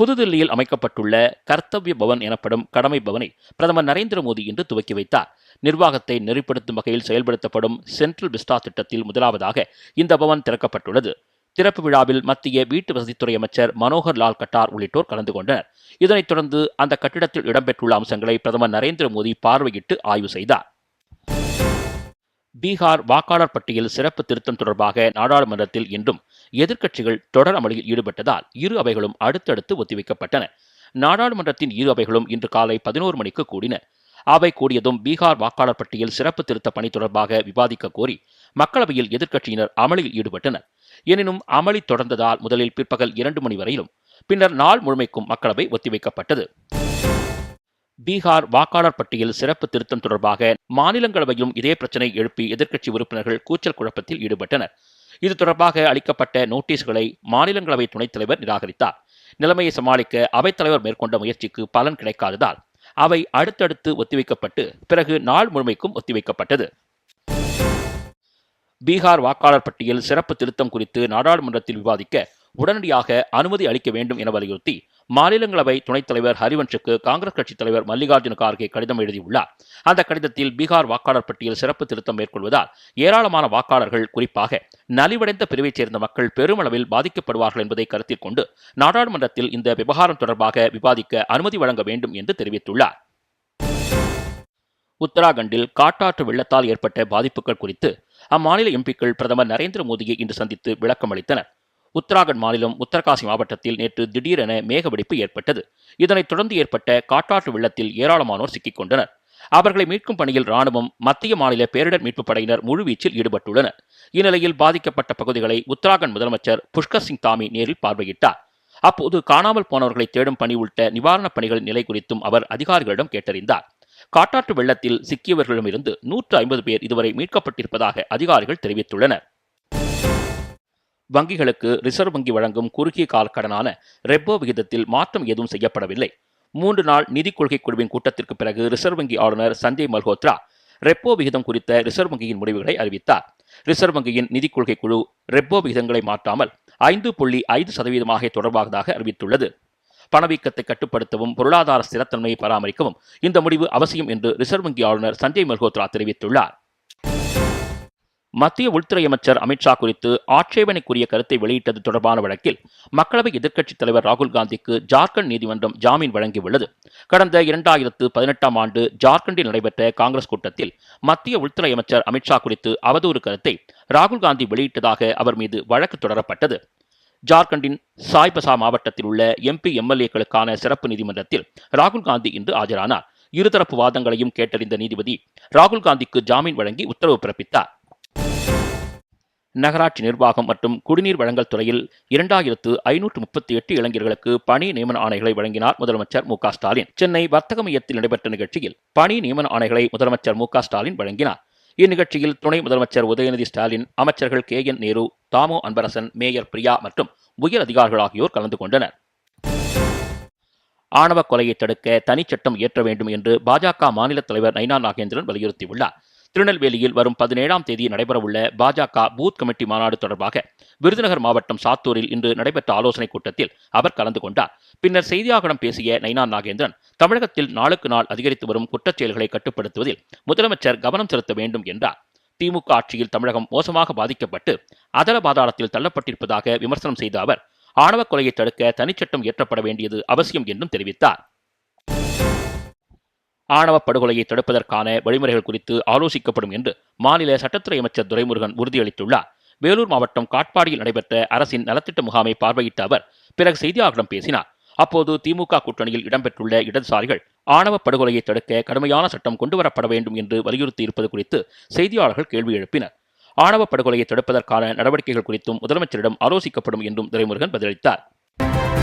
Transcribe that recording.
புதுதில்லியில் அமைக்கப்பட்டுள்ள கர்த்தவ்ய பவன் எனப்படும் கடமை பவனை பிரதமர் நரேந்திர மோடி இன்று துவக்கி வைத்தார். நிர்வாகத்தை நெறிப்படுத்தும் வகையில் செயல்படுத்தப்படும் சென்ட்ரல் விஸ்டா திட்டத்தில் முதலாவதாக இந்த பவன் திறக்கப்பட்டுள்ளது. திறப்பு விழாவில் மத்திய வீட்டு வசதித்துறை அமைச்சர் மனோகர் லால் கட்டார் உள்ளிட்டோர் கலந்து கொண்டனர். இதனைத் தொடர்ந்து அந்த கட்டிடத்தில் இடம்பெற்றுள்ள அம்சங்களை பிரதமர் நரேந்திர மோடி பார்வையிட்டு ஆய்வு செய்தார். பீகார் வாக்காளர் பட்டியல் சிறப்பு திருத்தம் தொடர்பாக நாடாளுமன்றத்தில் இன்றும் எதிர்க்கட்சிகள் தொடர் அமளியில் ஈடுபட்டதால் இரு அவைகளும் அடுத்தடுத்து ஒத்திவைக்கப்பட்டன. நாடாளுமன்றத்தின் இரு அவைகளும் இன்று காலை பதினோரு மணிக்கு கூடின. அவை கூடியதும் பீகார் வாக்காளர் பட்டியல் சிறப்பு திருத்த பணி தொடர்பாக விவாதிக்க கோரி மக்களவையில் எதிர்க்கட்சியினர் அமளியில் ஈடுபட்டனர். எனினும் அமளி தொடர்ந்ததால் முதலில் பிற்பகல் இரண்டு மணி வரையிலும் பின்னர் நாள் முழுமைக்கும் மக்களவை ஒத்திவைக்கப்பட்டது. பீகார் வாக்காளர் பட்டியல் சிறப்பு திருத்தம் தொடர்பாக மாநிலங்களவையும் இதே பிரச்சனை எழுப்பி எதிர்க்கட்சி உறுப்பினர்கள் கூச்சல் குழப்பத்தில் ஈடுபட்டனர். இது தொடர்பாக அளிக்கப்பட்ட நோட்டீஸ்களை மாநிலங்களவை துணைத் தலைவர் நிராகரித்தார். நிலைமையை சமாளிக்க அவைத்தலைவர் மேற்கொண்ட முயற்சிக்கு பலன் கிடைக்காததால் அவை அடுத்தடுத்து ஒத்திவைக்கப்பட்டு பிறகு நாள் முழுமைக்கும் ஒத்திவைக்கப்பட்டது. பீகார் வாக்காளர் பட்டியல் சிறப்பு திருத்தம் குறித்து நாடாளுமன்றத்தில் விவாதிக்க உடனடியாக அனுமதி அளிக்க வேண்டும் என வலியுறுத்தி மாநிலங்களவை துணைத் தலைவர் ஹரிவன்ஷுக்கு காங்கிரஸ் கட்சித் தலைவர் மல்லிகார்ஜுன கார்கே கடிதம் எழுதியுள்ளார். அந்த கடிதத்தில் பீகார் வாக்காளர் பட்டியல் சிறப்பு திருத்தம் மேற்கொள்வதால் ஏராளமான வாக்காளர்கள் குறிப்பாக நலிவடைந்த பிரிவைச் சேர்ந்த மக்கள் பெருமளவில் பாதிக்கப்படுவார்கள் என்பதை கருத்தில் கொண்டு நாடாளுமன்றத்தில் இந்த விவகாரம் தொடர்பாக விவாதிக்க அனுமதி வழங்க வேண்டும் என்று தெரிவித்துள்ளார். உத்தராகண்டில் காட்டாற்று வெள்ளத்தால் ஏற்பட்ட பாதிப்புகள் குறித்து அம்மாநில எம்பிக்கள் பிரதமர் நரேந்திர மோடியை இன்று சந்தித்து விளக்கம் அளித்தனர் உத்தராகண்ட் மாநிலம் உத்தரகாசி மாவட்டத்தில் நேற்று திடீரென மேகவெடிப்பு ஏற்பட்டது. இதனைத் தொடர்ந்து ஏற்பட்ட காட்டாற்று வெள்ளத்தில் ஏராளமானோர் சிக்கிக் கொண்டனர் அவர்களை மீட்கும் பணியில் ராணுவம் மத்திய மாநில பேரிடர் மீட்புப் படையினர் முழுவீச்சில் ஈடுபட்டுள்ளனர். இந்நிலையில் பாதிக்கப்பட்ட பகுதிகளை உத்தராகண்ட் முதலமைச்சர் புஷ்கர் சிங் தாமி நேரில் பார்வையிட்டார். அப்போது காணாமல் போனவர்களை தேடும் பணி உள்ளிட்ட நிவாரணப் பணிகளின் நிலை குறித்தும் அவர் அதிகாரிகளிடம் கேட்டறிந்தார். காட்டாற்று வெள்ளத்தில் சிக்கியவர்களிடமிருந்து நூற்று ஐம்பது பேர் இதுவரை மீட்கப்பட்டிருப்பதாக அதிகாரிகள் தெரிவித்துள்ளனர். வங்கிகளுக்கு ரிசர்வ் வங்கி வழங்கும் குறுகிய கால கடனான ரெப்போ விகிதத்தில் மாற்றம் எதுவும் செய்யப்படவில்லை. மூன்று நாள் நிதிக் கொள்கை குழுவின் கூட்டத்திற்கு பிறகு ரிசர்வ் வங்கி ஆளுநர் சஞ்சய் மல்ஹோத்ரா ரெப்போ விகிதம் குறித்த ரிசர்வ் வங்கியின் முடிவுகளை அறிவித்தார். ரிசர்வ் வங்கியின் நிதிக் கொள்கை குழு ரெப்போ விகிதங்களை மாற்றாமல் ஐந்து புள்ளி ஐந்து சதவீதமாக தொடர்பாகதாக அறிவித்துள்ளது. பணவீக்கத்தை கட்டுப்படுத்தவும் பொருளாதார ஸ்திரத்தன்மையை பராமரிக்கவும் இந்த முடிவு அவசியம் என்று ரிசர்வ் வங்கி ஆளுநர் சஞ்சய் மல்ஹோத்ரா தெரிவித்துள்ளார். மத்திய உள்துறை அமைச்சர் அமித்ஷா குறித்து ஆட்சேபனைக்குரிய கருத்தை வெளியிட்டது தொடர்பான வழக்கில் மக்களவை எதிர்க்கட்சித் தலைவர் ராகுல் காந்திக்கு ஜார்க்கண்ட் நீதிமன்றம் ஜாமீன் வழங்கியுள்ளது. கடந்த இரண்டாயிரத்து பதினெட்டாம் ஆண்டு ஜார்க்கண்டில் நடைபெற்ற காங்கிரஸ் கூட்டத்தில் மத்திய உள்துறை அமைச்சர் அமித்ஷா குறித்து அவதூறு கருத்தை ராகுல் காந்தி வெளியிட்டதாக அவர் மீது வழக்கு தொடரப்பட்டது. ஜார்க்கண்டின் சாய்பசா மாவட்டத்தில் உள்ள எம்பி எம்எல்ஏக்களுக்கான சிறப்பு நீதிமன்றத்தில் ராகுல் காந்தி இன்று ஆஜரானார். இருதரப்பு வாதங்களையும் கேட்டறிந்த நீதிபதி ராகுல் காந்திக்கு ஜாமீன் வழங்கி உத்தரவு பிறப்பித்தார். நகராட்சி நிர்வாகம் மற்றும் குடிநீர் வழங்கல் துறையில் இரண்டாயிரத்து ஐநூற்று முப்பத்தி எட்டு இளைஞர்களுக்கு பணி நியமன ஆணைகளை வழங்கினார் முதலமைச்சர் மு ஸ்டாலின். சென்னை வர்த்தக மையத்தில் நடைபெற்ற நிகழ்ச்சியில் பணி நியமன ஆணைகளை முதலமைச்சர் மு ஸ்டாலின் வழங்கினார். இந்நிகழ்ச்சியில் துணை முதலமைச்சர் உதயநிதி ஸ்டாலின் அமைச்சர்கள் K. N. Nehru Thamo Anbarasan mayor Priya மற்றும் உயர் அதிகாரிகள் ஆகியோர் கலந்து கொண்டனர். ஆணவ கொலையை தடுக்க தனிச்சட்டம் இயற்ற வேண்டும் என்று பாஜக மாநில தலைவர் நைனா நாகேந்திரன் வலியுறுத்தியுள்ளார். திருநெல்வேலியில் வரும் பதினேழாம் தேதி நடைபெறவுள்ள பாஜக பூத் கமிட்டி மாநாடு தொடர்பாக விருதுநகர் மாவட்டம் சாத்தூரில் இன்று நடைபெற்ற ஆலோசனைக் கூட்டத்தில் அவர் கலந்து கொண்டார். பின்னர் செய்தியாளர்களிடம் பேசிய நைனா நாகேந்திரன் தமிழகத்தில் நாளுக்கு நாள் அதிகரித்து வரும் குற்றச்செயல்களை கட்டுப்படுத்துவதில் முதலமைச்சர் கவனம் செலுத்த வேண்டும் என்றார். திமுக ஆட்சியில் தமிழகம் மோசமாக பாதிக்கப்பட்டு அதல பாதாளத்தில் தள்ளப்பட்டிருப்பதாக விமர்சனம் செய்த அவர் ஆணவ கொலையை தடுக்க தனிச்சட்டம் இயற்றப்பட வேண்டியது அவசியம் என்றும் தெரிவித்தார். ஆணவ படுகொலையை தடுப்பதற்கான வழிமுறைகள் குறித்து ஆலோசிக்கப்படும் என்று மாநில சட்டத்துறை அமைச்சர் துரைமுருகன் உறுதியளித்துள்ளார். வேலூர் மாவட்டம் காட்பாடியில் நடைபெற்ற அரசின் நலத்திட்ட முகாமை பார்வையிட்ட அவர் பிறகு செய்தியாளர்களிடம் பேசினார். அப்போது திமுக கூட்டணியில் இடம்பெற்றுள்ள இடதுசாரிகள் ஆணவ படுகொலையை தடுக்க கடுமையான சட்டம் கொண்டுவரப்பட வேண்டும் என்று வலியுறுத்தி இருப்பது குறித்து செய்தியாளர்கள் கேள்வி எழுப்பினர். ஆணவ படுகொலையை தடுப்பதற்கான நடவடிக்கைகள் குறித்தும் முதலமைச்சரிடம் ஆலோசிக்கப்படும் என்றும் துரைமுருகன் பதிலளித்தார்.